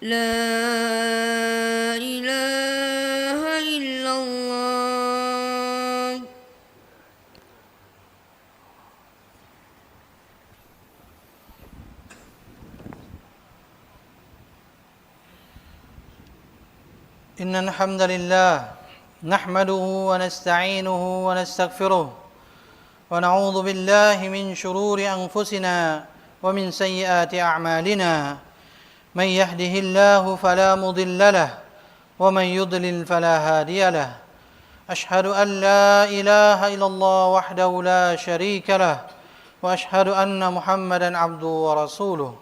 لا إله إلا الله. إن الحمد لله نحمده ونستعينه ونستغفره ونعوذ بالله من شرور أنفسنا ومن سيئات أعمالنا. من يهده الله فلا مضل له ومن يضلل فلا هادي له. أشهد أن لا إله إلا الله وحده لا شريك له وأشهد أن محمدا عبده ورسوله.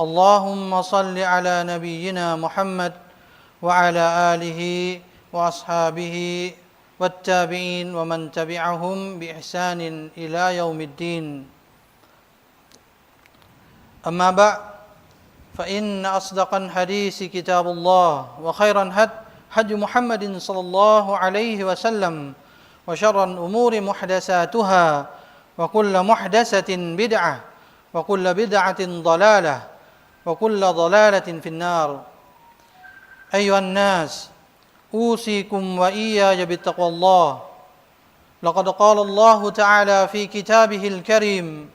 اللهم صل على نبينا محمد وعلى آله وأصحابه والتابعين ومن تبعهم بإحسان إلى يوم الدين. أما بعد فإن أصدق الحديث كتاب الله وخير الهد هدي محمد صلى الله عليه وسلم وشر الأمور محدثاتها وكل محدثة بدعة وكل بدعة ضلالة وكل ضلالة في النار. أيها الناس أوصيكم وإياي بتقوى الله. لقد قال الله تعالى في كتابه الكريم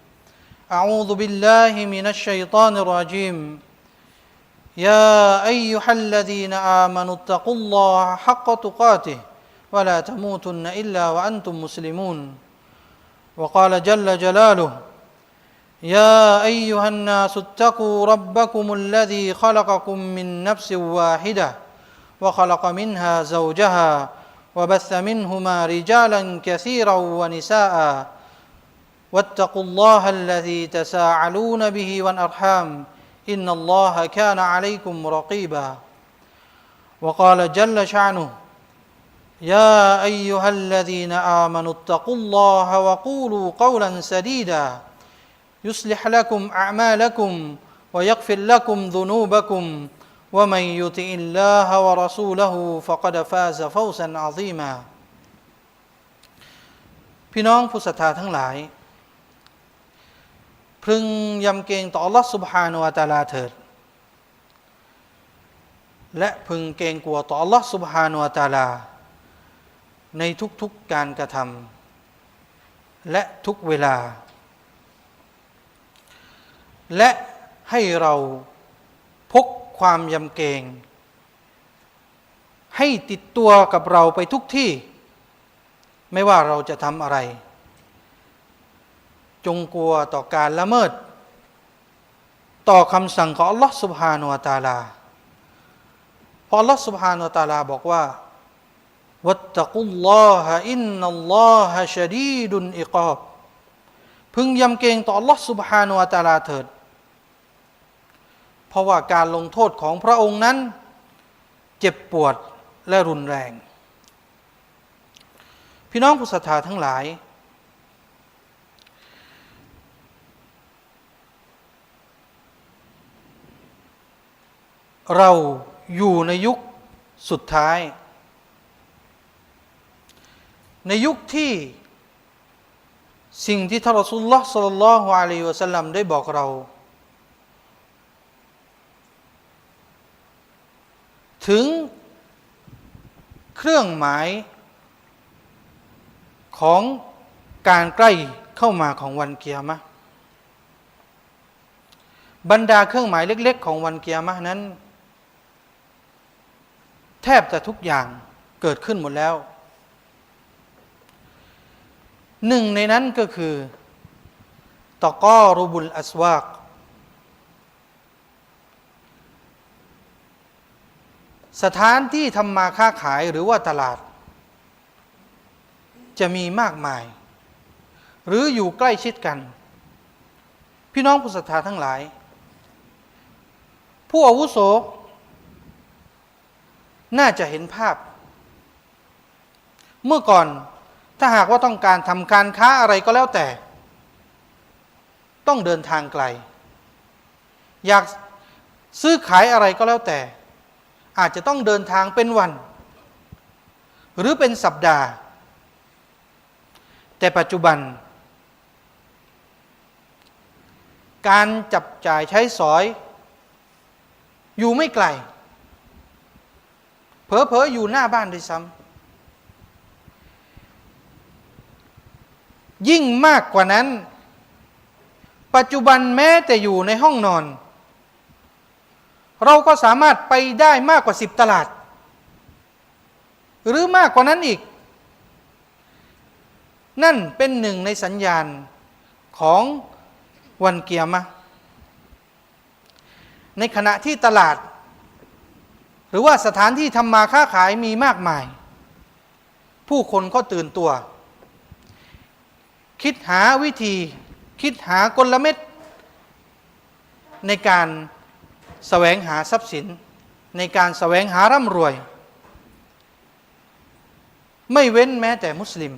أعوذ بالله من الشيطان الرجيم. يا أيها الذين آمنوا اتقوا الله حق تقاته ولا تموتن إلا وأنتم مسلمون. وقال جل جلاله يا أيها الناس اتقوا ربكم الذي خلقكم من نفس واحدة وخلق منها زوجها وبث منهما رجالا كثيرا ونساء واتقوا الله الذي تساءلون به والأرحام إن الله كان عليكم رقيبا وقال جل شعنه يا أيها الذين آمنوا اتقوا الله وقولوا قولا سديدا يصلح لكم أعمالكم ويغفر لكم ذنوبكم ومن يطع الله ورسوله فقد فاز فوزا عظيما พี่น้องผู้ศรัทธาทั้งหลาย พึงยำเกรงต่อ Allah Subhanahu wa Taala เถิด และพึงเกรงกลัวต่อ Allah Subhanahu wa Taala ในทุกๆการกระทำและทุกเวลา และให้เราพกความยำเกรง ให้ติดตัวกับเราไปทุกที่ ไม่ว่าเราจะทำอะไร จงกลัวต่อการละเมิด ต่อคำสั่งของ Allah Subhanahu wa Taala เพราะ Allah Subhanahu wa Taala บอกว่าวัตตะกุลลอฮะอินนัลลอฮะชดีดุนอิกอบพึงยำเกรงต่อ Allah Subhanahu wa Taala เถิด เพราะว่าการลงโทษของพระองค์นั้น เจ็บปวดและรุนแรง พี่น้องผู้ศรัทธาทั้งหลาย เราอยู่ในยุคสุดท้าย ในยุคที่สิ่งที่ท่านรอสุลลอฮ์สัลลัลลอฮุอะลัยฮิวะสัลลัมได้บอกเรา ถึงเครื่องหมายของการใกล้เข้ามาของวันเกียรมะบรรดาเครื่องหมายเล็ก ๆ ของวันเกียรมะนั้น ทบจะทุกอย่างเกิดขึ้นหมดแล้ว หนึ่งในนั้นก็คือตะก้อรูบุลอัสวากสถานที่ทำมาค้าขายหรือว่าตลาด จะมีมากมาย หรืออยู่ใกล้ชิดกัน พี่น้องผู้ศรัทธาทั้งหลาย ผู้อาวุโส น่าจะเห็นภาพ เมื่อก่อนถ้าหากว่าต้องการทำการค้าอะไรก็แล้วแต่ ต้องเดินทางไกล อยากซื้อขายอะไรก็แล้วแต่ อาจจะต้องเดินทางเป็นวัน หรือเป็นสัปดาห์ แต่ปัจจุบัน การจับจ่ายใช้สอย อยู่ไม่ไกล เผลอๆอยู่หน้าบ้านด้วยซ้ำยิ่งมากกว่านั้น ปัจจุบันแม้แต่อยู่ในห้องนอน เราก็สามารถไปได้มากกว่าสิบตลาด หรือมากกว่านั้นอีก นั่นเป็นหนึ่งในสัญญาณของวันเกียรมะในขณะที่ตลาด หรือว่าสถานที่ทำมาค้าขายมีมากมาย ผู้คนก็ตื่นตัว คิดหาวิธี คิดหากลเม็ด ในการแสวงหาทรัพย์สิน ในการแสวงหาร่ำรวย ไม่เว้นแม้แต่มุสลิม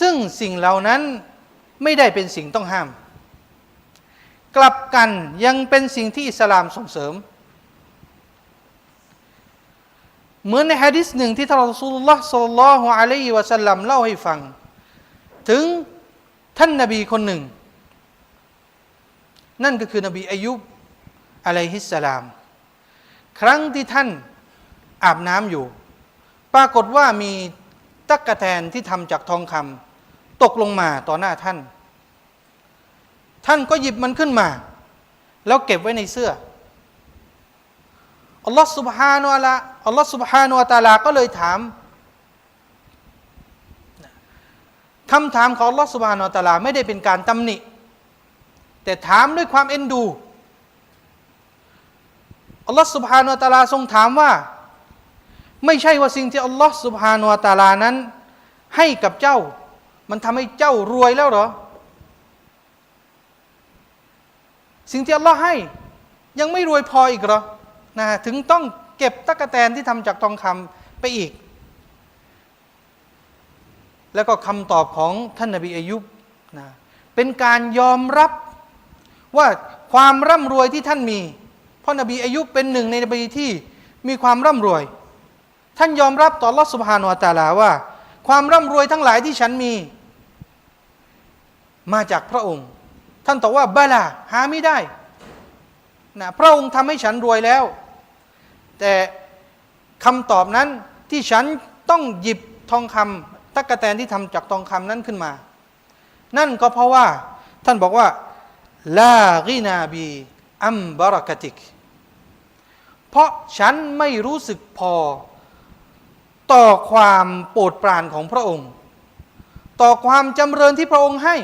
ซึ่งสิ่งเหล่านั้นไม่ได้เป็นสิ่งต้องห้าม กลับกันยังเป็นสิ่งที่อิสลามส่งเสริม เหมือนในฮะดิษหนึ่งที่ท่านรอสุลลอฮ์สัลลัลลอฮุอะลัยฮิวะสัลลัมเล่าให้ฟัง ถึงท่านนบีคนหนึ่ง นั่นก็คือนบีอายุบอะลัยฮิสสลาม ครั้งที่ท่านอาบน้ำอยู่ ปรากฏว่ามีตักกะแตนที่ทำจากทองคำตกลงมาต่อหน้าท่าน ท่านก็หยิบมันขึ้นมา แล้วเก็บไว้ในเสื้อ อัลลอฮ์ سبحانه และ อัลลอฮ์ سبحانه และ تعالى ก็เลยถามคำถามของอัลลอฮ์ سبحانه และ تعالى ไม่ได้เป็นการตำหนิ แต่ถามด้วยความเอ็นดู อัลลอฮ์ سبحانه และ تعالى ทรงถามว่า ไม่ใช่ว่าสิ่งที่อัลลอฮ์ سبحانه และ تعالى นั้น ให้กับเจ้า มันทำให้เจ้ารวยแล้วเหรอ สิ่งที่อัลลอฮ์ให้ยังไม่รวยพออีกหรอนะถึงต้องเก็บตะกะแตนที่ทำจากทองคำไปอีก แล้วก็คำตอบของท่านนบีอายุบนะเป็นการยอมรับว่าความร่ำรวยที่ท่านมี เพราะนบีอายุบเป็นหนึ่งในนบีที่มีความร่ำรวย ท่านยอมรับต่อลอสุบฮานอัตาลาว่า ความร่ำรวยทั้งหลายที่ฉันมี มาจากพระองค์ ท่านตอบว่าบาลาหาไม่ได้นะพระองค์ทำให้ฉันรวยแล้ว แต่คำตอบนั้นที่ฉันต้องหยิบทองคำตะกะแตนที่ทำจากทองคำนั้นขึ้นมา นั่นก็เพราะว่าท่านบอกว่าลากินาบีอัมบารักติก เพราะฉันไม่รู้สึกพอต่อความโปรดปรานของพระองค์ ต่อความจำเริญที่พระองค์ให้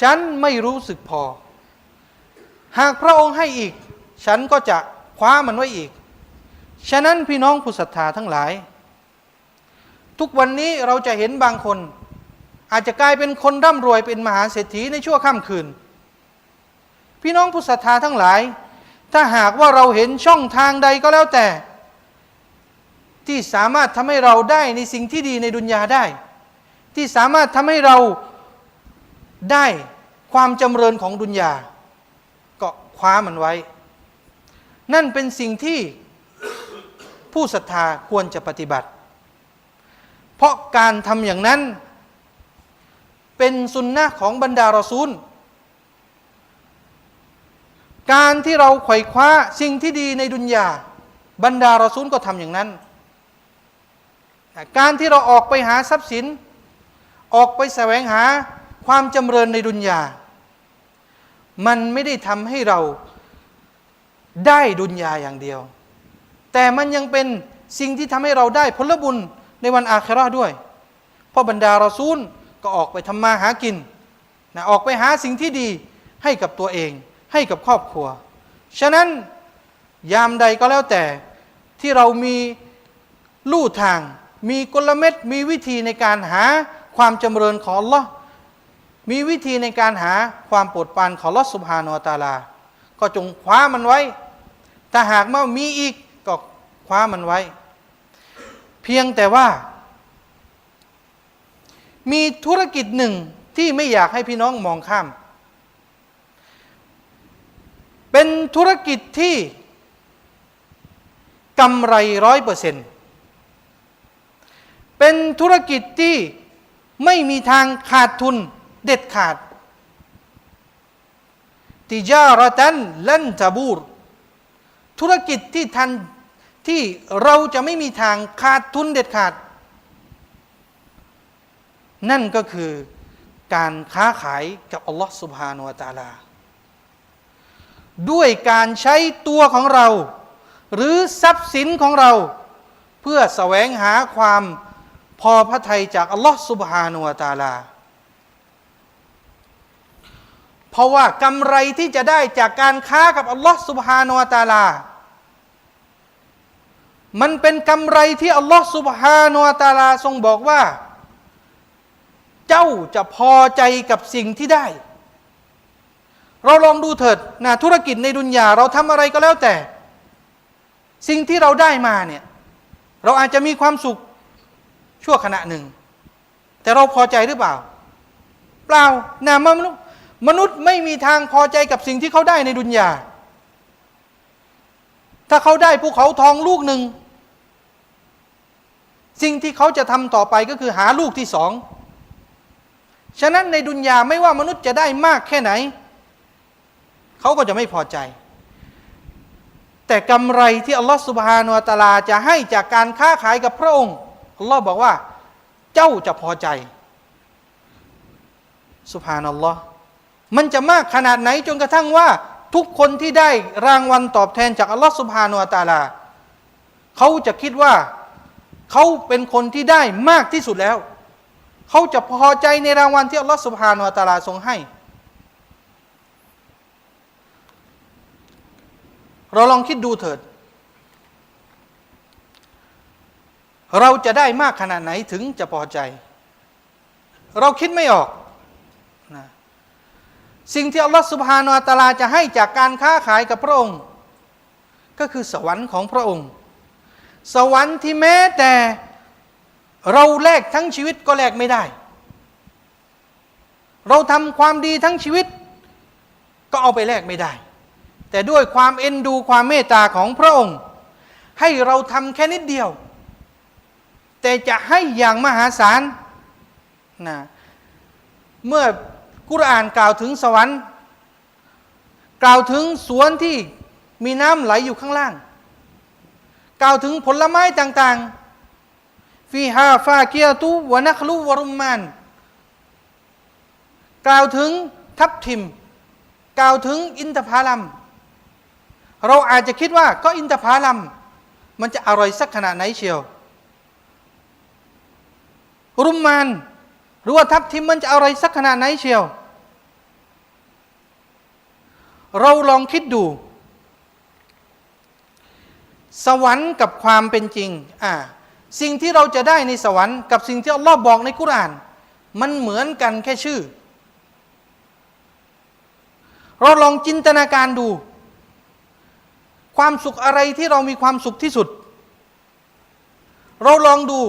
ฉันไม่รู้สึกพอ หากพระองค์ให้อีก ฉันก็จะคว้ามันไว้อีก ฉะนั้นพี่น้องผู้ศรัทธาทั้งหลาย ทุกวันนี้เราจะเห็นบางคน อาจจะกลายเป็นคนร่ำรวยเป็นมหาเศรษฐีในชั่วข้ามคืน พี่น้องผู้ศรัทธาทั้งหลาย ถ้าหากว่าเราเห็นช่องทางใดก็แล้วแต่ ที่สามารถทำให้เราได้ในสิ่งที่ดีในดุนยาได้ ที่สามารถทำให้เรา ได้ความจำเริญของดุนยาก็คว้ามันไว้ นั่นเป็นสิ่งที่ผู้ศรัทธาควรจะปฏิบัติ เพราะการทำอย่างนั้น เป็นสุนนะของบรรดารอซูล การที่เราไขว่คว้าสิ่งที่ดีในดุนยาบรรดารอซูลก็ทำอย่างนั้น การที่เราออกไปหาทรัพย์สิน ออกไปแสวงหา ความจำเริญในดุนยา มันไม่ได้ทำให้เราได้ดุนยาอย่างเดียว แต่มันยังเป็นสิ่งที่ทำให้เราได้ผลบุญในวันอาคราด้วย เพราะบรรดารอซูลก็ออกไปทำมาหากินนะออกไปหาสิ่งที่ดีให้กับตัวเอง ให้กับครอบครัว ฉะนั้นยามใดก็แล้วแต่ที่เรามีลู่ทาง มีกลเม็ดมีวิธีในการหาความจำเริญของ Allah มีวิธีในการหาความโปรดปรานของลอสุบฮานุตาลา ก็จงคว้ามันไว้ ถ้าหากว่ามีอีกก็คว้ามันไว้ เพียงแต่ว่า มีธุรกิจหนึ่งที่ไม่อยากให้พี่น้องมองข้าม เป็นธุรกิจที่กำไรร้อยเปอร์เซ็นต์เป็นธุรกิจที่ไม่มีทางขาดทุน เด็ดขาด ติจารตันลันตะบูร ธุรกิจที่ทันที่เราจะไม่มีทางขาดทุนเด็ดขาด นั่นก็คือการค้าขายกับอัลลอฮ์สุบฮานาอะตาลา ด้วยการใช้ตัวของเรา หรือทรัพย์สินของเรา เพื่อแสวงหาความพอพระทัยจากอัลลอฮ์สุบฮานาอะตาลา เพราะว่ากำไรที่จะได้จากการค้ากับอัลลอฮ์สุบฮานาตาลา มันเป็นกำไรที่อัลลอฮ์สุบฮานาตาลาทรงบอกว่า เจ้าจะพอใจกับสิ่งที่ได้ เราลองดูเถิดนะธุรกิจในดุนยาเราทำอะไรก็แล้วแต่ สิ่งที่เราได้มาเนี่ยเราอาจจะมีความสุขชั่วขณะหนึ่ง แต่เราพอใจหรือเปล่า เปล่านะมนุษย มนุษย์ไม่มีทางพอใจกับสิ่งที่เขาได้ในดุนยา ถ้าเขาได้ภูเขาทองลูกหนึ่ง สิ่งที่เขาจะทำต่อไปก็คือหาลูกที่สอง ฉะนั้นในดุนยาไม่ว่ามนุษย์จะได้มากแค่ไหน เขาก็จะไม่พอใจ แต่กำไรที่อัลลอฮฺสุบฮานุวะตาลาจะให้จากการค้าขายกับพระองค์ อัลลอฮ์บอกว่า เจ้าจะพอใจสุบฮานัลลอฮ์ มันจะมากขนาดไหนจนกระทั่งว่าทุกคนที่ได้รางวัลตอบแทนจากอัลลอฮ์สุบฮานุวะตาลาเขาจะคิดว่าเขาเป็นคนที่ได้มากที่สุดแล้ว เขาจะพอใจในรางวัลที่อัลลอฮ์สุบฮานุวะตาลาทรงให้ เราลองคิดดูเถิด เราจะได้มากขนาดไหนถึงจะพอใจ เราคิดไม่ออก สิ่งที่อัลลอฮฺสุบฮานาอัตะลาจะให้จากการค้าขายกับพระองค์ ก็คือสวรรค์ของพระองค์ สวรรค์ที่แม้แต่เราแลกทั้งชีวิตก็แลกไม่ได้ เราทำความดีทั้งชีวิต ก็เอาไปแลกไม่ได้ แต่ด้วยความเอ็นดูความเมตตาของพระองค์ ให้เราทำแค่นิดเดียว แต่จะให้อย่างมหาศาลนะเมื่อ กุรอานกล่าวถึงสวรรค์ กล่าวถึงสวนที่มีน้ำไหลอยู่ข้างล่าง กล่าวถึงผลไม้ต่างๆฟีฮาฟาเกียตุวนัคลูวรุมมานกล่าวถึงทับทิม กล่าวถึงอินทผลัม เราอาจจะคิดว่าก็อินทผลัม มันจะอร่อยสักขนาดไหนเชียว รุมมาน หรือว่าทับทิมมันจะอร่อยสักขนาดไหนเชียว เราลองคิดดู สวรรค์กับความเป็นจริงอ่าสิ่งที่เราจะได้ในสวรรค์กับสิ่งที่อัลลอฮ์บอกในกุราน มันเหมือนกันแค่ชื่อ เราลองจินตนาการดู ความสุขอะไรที่เรามีความสุขที่สุด เราลองดู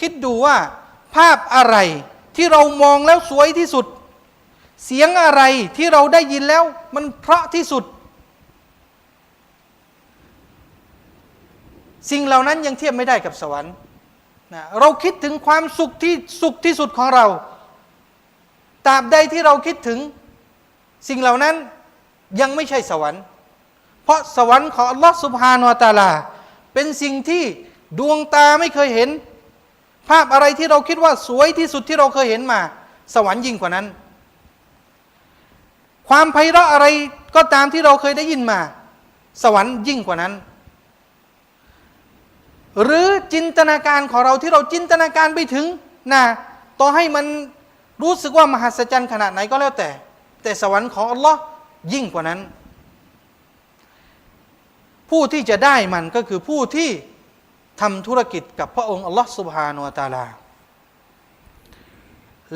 คิดดูว่าภาพอะไร ที่เรามองแล้วสวยที่สุด เสียงอะไรที่เราได้ยินแล้วมันเพราะที่สุด สิ่งเหล่านั้นยังเทียบไม่ได้กับสวรรค์นะเราคิดถึงความสุขที่สุขที่สุดของเราตราบใดที่เราคิดถึงสิ่งเหล่านั้นยังไม่ใช่สวรรค์ เพราะสวรรค์ของอัลลอฮ์สุบฮานวตาลา เป็นสิ่งที่ดวงตาไม่เคยเห็น ภาพอะไรที่เราคิดว่าสวยที่สุดที่เราเคยเห็นมา สวรรค์ยิ่งกว่านั้น ความไพเราะอะไรก็ตามที่เราเคยได้ยินมา สวรรค์ยิ่งกว่านั้น หรือจินตนาการของเราที่เราจินตนาการไปถึงนะต่อให้มันรู้สึกว่ามหัศจรรย์ขนาดไหนก็แล้วแต่ แต่สวรรค์ของอัลลอฮ์ยิ่งกว่านั้น ผู้ที่จะได้มันก็คือผู้ที่ ทำธุรกิจกับพระองค์อัลลอฮ์สุบฮานาตาลา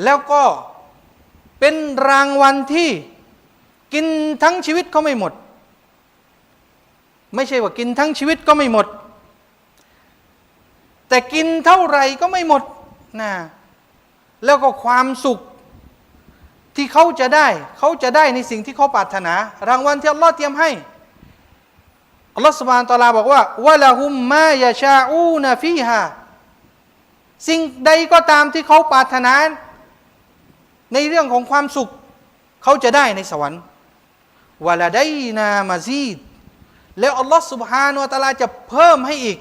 แล้วก็เป็นรางวัลที่กินทั้งชีวิตก็ไม่หมด ไม่ใช่ว่ากินทั้งชีวิตก็ไม่หมด แต่กินเท่าไหร่ก็ไม่หมดนะแล้วก็ความสุขที่เขาจะได้ เขาจะได้ในสิ่งที่เขาปรารถนา รางวัลที่อัลลอฮ์เตรียมให้ อัลลอฮฺสุบานตะลาบอกว่าวะลาหุมมายาชาอูนาฟีฮาสิ่งใดก็ตามที่เขาปรารถนาในเรื่องของความสุข เขาจะได้ในสวรรค์วะลาไดนามาซีด แล้วอัลลอฮฺสุบฮานุตาลาจะเพิ่มให้อีก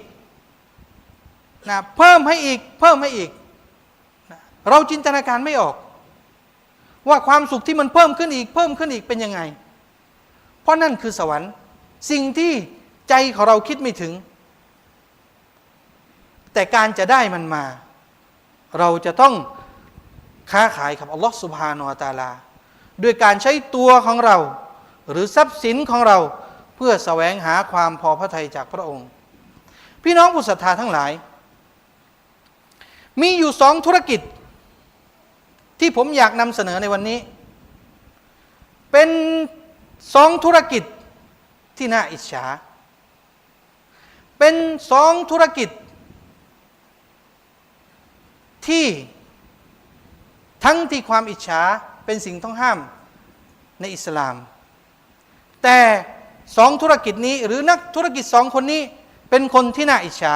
นะเพิ่มให้อีก เพิ่มให้อีกนะเราจินตนาการไม่ออก ว่าความสุขที่มันเพิ่มขึ้นอีก เพิ่มขึ้นอีกเป็นยังไง เพราะนั่นคือสวรรค์ สิ่งที่ ใจของเราคิดไม่ถึง แต่การจะได้มันมา เราจะต้องค้าขายกับอัลลอฮฺสุบฮานวตาลา ด้วยการใช้ตัวของเรา หรือทรัพย์สินของเราเพื่อสแสวงหาความพอพระทัยจากพระองค์ พี่น้องผู้ศรัทธาทั้งหลาย มีอยู่สองธุรกิจ ที่ผมอยากนำเสนอในวันนี้ เป็นสองธุรกิจที่น่าอิจฉา เป็นสองธุรกิจ ที่ทั้งที่ความอิจฉาเป็นสิ่งต้องห้ามในอิสลาม แต่สองธุรกิจนี้หรือนักธุรกิจสองคนนี้เป็นคนที่น่าอิจฉา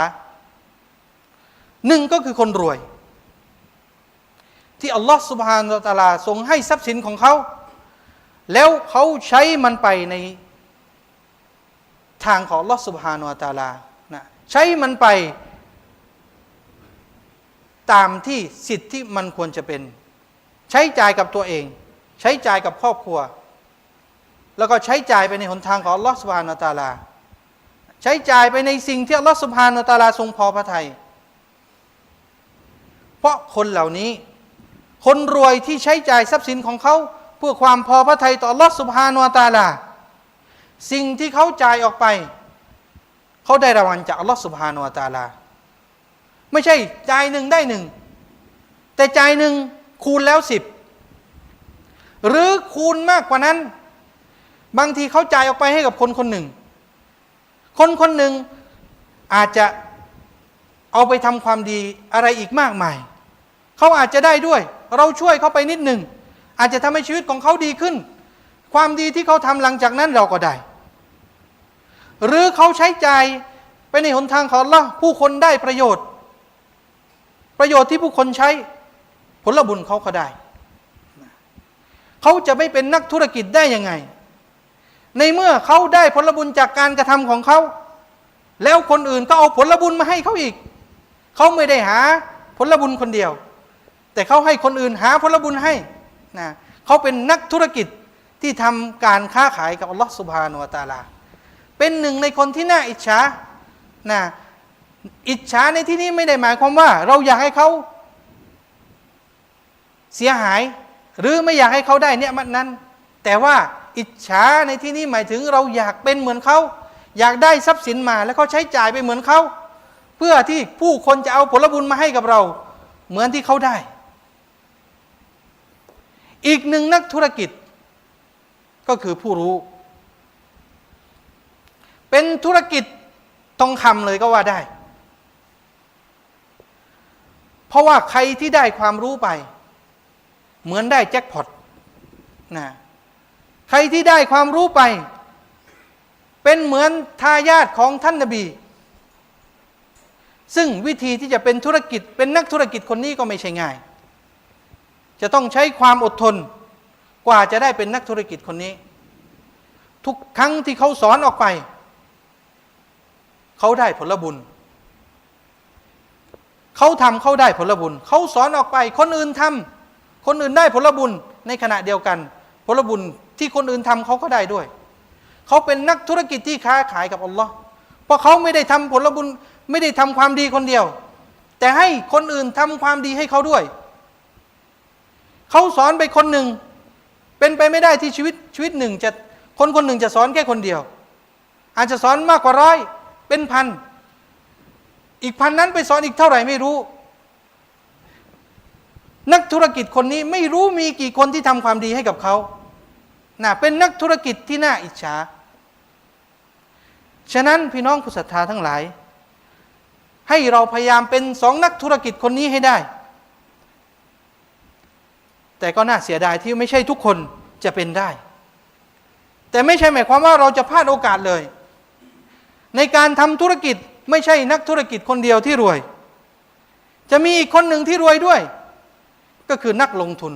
หนึ่งก็คือคนรวย ที่อัลลอฮฺสุบฮานาตะลาทรงให้ทรัพย์สินของเขา แล้วเขาใช้มันไปในทางของอัลลอฮฺสุบฮานาตะลา ใช้มันไป ตามที่สิทธิ์ที่มันควรจะเป็น ใช้จ่ายกับตัวเอง ใช้จ่ายกับครอบครัว แล้วก็ใช้จ่ายไปในหนทางของลอสุบฮานาตะลา ใช้จ่ายไปในสิ่งที่ลอสุบฮานาตะลาทรงพอพระทัยเพราะคนเหล่านี้ คนรวยที่ใช้จ่ายทรัพย์สินของเขาเพื่อความพอพระทัยต่อลอสุบฮานาตะลา สิ่งที่เขาจ่ายออกไป เขาได้รางวัลจากอัลลอฮฺสุบฮานาตะลา ไม่ใช่จ่ายหนึ่งได้หนึ่ง แต่จ่ายหนึ่งคูณแล้วสิบหรือคูณมากกว่านั้น บางทีเขาจ่ายออกไปให้กับคนคนหนึ่ง คนคนหนึ่งอาจจะเอาไปทำความดีอะไรอีกมากมาย เขาอาจจะได้ด้วย เราช่วยเขาไปนิดหนึ่ง อาจจะทำให้ชีวิตของเขาดีขึ้น ความดีที่เขาทำหลังจากนั้นเราก็ได้ หรือเขาใช้ใจไปในหนทางของลลอฮ์ผู้คนได้ประโยชน์ ประโยชน์ที่ผู้คนใช้ผลบุญเขาก็ได้ เขาจะไม่เป็นนักธุรกิจได้ยังไง ในเมื่อเขาได้ผลบุญจากการกระทำของเขา แล้วคนอื่นก็เอาผลบุญมาให้เขาอีก เขาไม่ได้หาผลบุญคนเดียว แต่เขาให้คนอื่นหาผลบุญให้นะเขาเป็นนักธุรกิจที่ทำการค้าขายกับอัลลอฮฺสุบฮานุวะตาลา เป็นหนึ่งในคนที่น่าอิจฉานะอิจฉาในที่นี้ไม่ได้หมายความว่า เราอยากให้เขาเสียหาย หรือไม่อยากให้เขาได้เนี่ยมันนั้น แต่ว่าอิจฉาในที่นี้หมายถึงเราอยากเป็นเหมือนเขา อยากได้ทรัพย์สินมาแล้วเขาใช้จ่ายไปเหมือนเขา เพื่อที่ผู้คนจะเอาผลบุญมาให้กับเรา เหมือนที่เขาได้ อีกหนึ่งนักธุรกิจ ก็คือผู้รู้ เป็นธุรกิจทองคำเลยก็ว่าได้ เพราะว่าใครที่ได้ความรู้ไป เหมือนได้แจ็คพอตนะใครที่ได้ความรู้ไป เป็นเหมือนทายาทของท่านนบี ซึ่งวิธีที่จะเป็นธุรกิจเป็นนักธุรกิจคนนี้ก็ไม่ใช่ง่าย จะต้องใช้ความอดทนกว่าจะได้เป็นนักธุรกิจคนนี้ ทุกครั้งที่เขาสอนออกไป เขาได้ผลบุญ เขาทำเขาได้ผลบุญ เขาสอนออกไป คนอื่นทำคนอื่นได้ผลบุญในขณะเดียวกัน ผลบุญที่คนอื่นทำเขาก็ได้ด้วย เขาเป็นนักธุรกิจที่ค้าขายกับอัลลอฮ์เพราะเขาไม่ได้ทำผลบุญไม่ได้ทำความดีคนเดียว แต่ให้คนอื่นทำความดีให้เขาด้วย เขาสอนไปคนหนึ่ง เป็นไปไม่ได้ที่ชีวิตชีวิตหนึ่งจะคนคนหนึ่งจะสอนแค่คนเดียว อาจจะสอนมากกว่าร้อย เป็นพัน อีกพันนั้นไปสอนอีกเท่าไหร่ไม่รู้ นักธุรกิจคนนี้ไม่รู้มีกี่คนที่ทำความดีให้กับเขาน่ะเป็นนักธุรกิจที่น่าอิจฉา ฉะนั้นพี่น้องผู้ศรัทธาทั้งหลาย ให้เราพยายามเป็นสองนักธุรกิจคนนี้ให้ได้ แต่ก็น่าเสียดายที่ไม่ใช่ทุกคนจะเป็นได้ แต่ไม่ใช่หมายความว่าเราจะพลาดโอกาสเลย ในการทำธุรกิจไม่ใช่นักธุรกิจคนเดียวที่รวย จะมีอีกคนหนึ่งที่รวยด้วย ก็คือนักลงทุน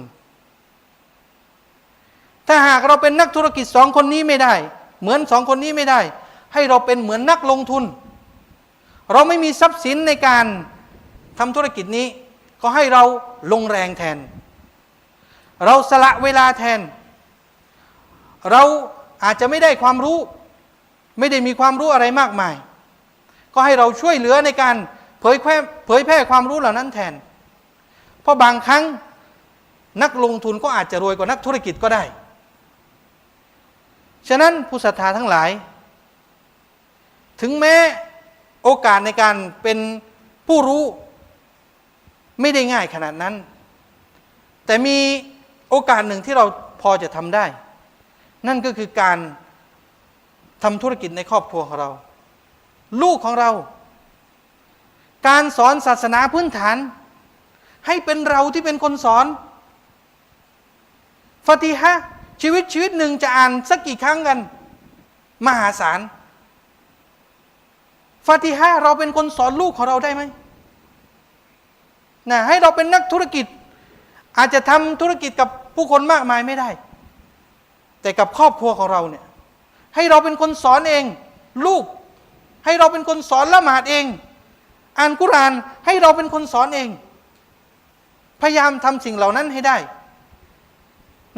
ถ้าหากเราเป็นนักธุรกิจสองคนนี้ไม่ได้ เหมือนสองคนนี้ไม่ได้ ให้เราเป็นเหมือนนักลงทุน เราไม่มีทรัพย์สินในการทำธุรกิจนี้ก็ให้เราลงแรงแทน เราสละเวลาแทน เราอาจจะไม่ได้ความรู้ ไม่ได้มีความรู้อะไรมากมาย ก็ให้เราช่วยเหลือในการเผยแพร่เผยแพร่ความรู้เหล่านั้นแทน เพราะบางครั้งนักลงทุนก็อาจจะรวยกว่านักธุรกิจก็ได้ ฉะนั้นผู้ศรัทธาทั้งหลาย ถึงแม้โอกาสในการเป็นผู้รู้ไม่ได้ง่ายขนาดนั้น แต่มีโอกาสหนึ่งที่เราพอจะทำได้ นั่นก็คือการ ทำธุรกิจในครอบครัวของเรา ลูกของเรา การสอนศาสนาพื้นฐาน ให้เป็นเราที่เป็นคนสอนฟาติฮะห์ชีวิตชีวิตหนึ่งจะอ่านสักกี่ครั้งกัน มหาศาลฟาติฮะห์เราเป็นคนสอนลูกของเราได้ไหมนะให้เราเป็นนักธุรกิจ อาจจะทำธุรกิจกับผู้คนมากมายไม่ได้ แต่กับครอบครัวของเราเนี่ย ให้เราเป็นคนสอนเอง ลูก ให้เราเป็นคนสอนละหมาดเอง อ่านกุรานให้เราเป็นคนสอนเอง พยายามทำสิ่งเหล่านั้นให้ได้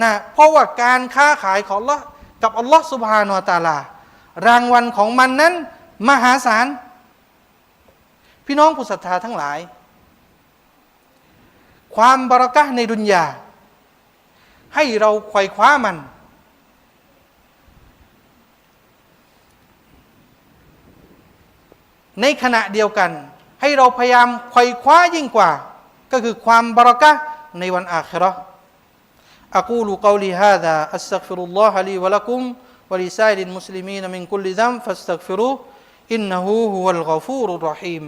นะเพราะว่าการค้าขายของลลอฮ์กับอัลลอฮ์สุบฮานอตาลารางวัลของมันนั้น มหาศาลพี่น้องผู้ศรัทธาทั้งหลาย ความบารักะในดุนยาให้เราไขว่คว้ามัน ในขณะเดียวกัน ให้เราพยายามไขว่คว้ายิ่งกว่า ก็คือความบรักะในวันอาคราอะกูลูกาลีฮาดะอัสตักฟิรุลลอฮะลีวะลักุมวะลิซาลินมุสลิมีนมินคุลลิซัมฟัสตักฟิรุอินนหูฮุวัลกฟูรุรรหีม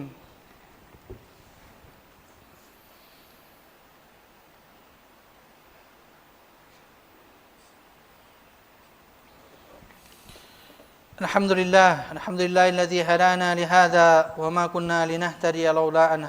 الحمد لله الحمد لله الذي هدانا لهذا وما كنا لنهتدي لولا أن